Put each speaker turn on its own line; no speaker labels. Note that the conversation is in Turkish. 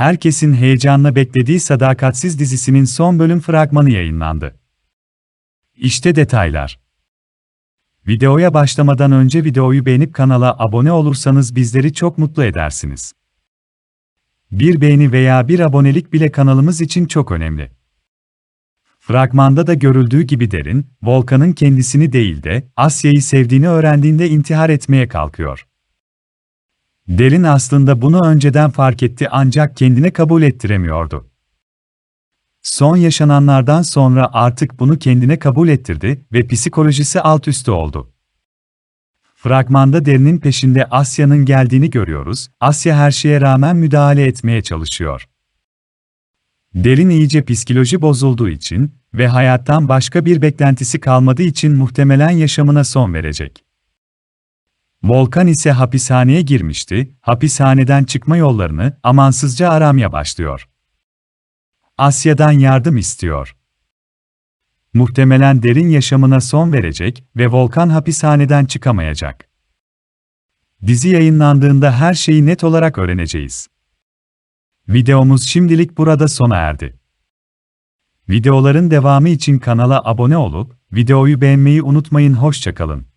herkesin heyecanla beklediği Sadakatsiz dizisinin son bölüm fragmanı yayınlandı. İşte detaylar. Videoya başlamadan önce videoyu beğenip kanala abone olursanız bizleri çok mutlu edersiniz. Bir beğeni veya bir abonelik bile kanalımız için çok önemli. Fragmanda da görüldüğü gibi Derin, Volkan'ın kendisini değil de Asya'yı sevdiğini öğrendiğinde intihar etmeye kalkıyor. Derin aslında bunu önceden fark etti ancak kendine kabul ettiremiyordu. Son yaşananlardan sonra artık bunu kendine kabul ettirdi ve psikolojisi alt üstü oldu. Fragmanda Derin'in peşinde Asya'nın geldiğini görüyoruz, Asya her şeye rağmen müdahale etmeye çalışıyor. Derin iyice psikoloji bozulduğu için ve hayattan başka bir beklentisi kalmadığı için muhtemelen yaşamına son verecek. Volkan ise hapishaneye girmişti, hapishaneden çıkma yollarını amansızca aramaya başlıyor. Asya'dan yardım istiyor. Muhtemelen derin yaşamına son verecek ve Volkan hapishaneden çıkamayacak. Dizi yayınlandığında her şeyi net olarak öğreneceğiz. Videomuz şimdilik burada sona erdi. Videoların devamı için kanala abone olup videoyu beğenmeyi unutmayın hoşçakalın.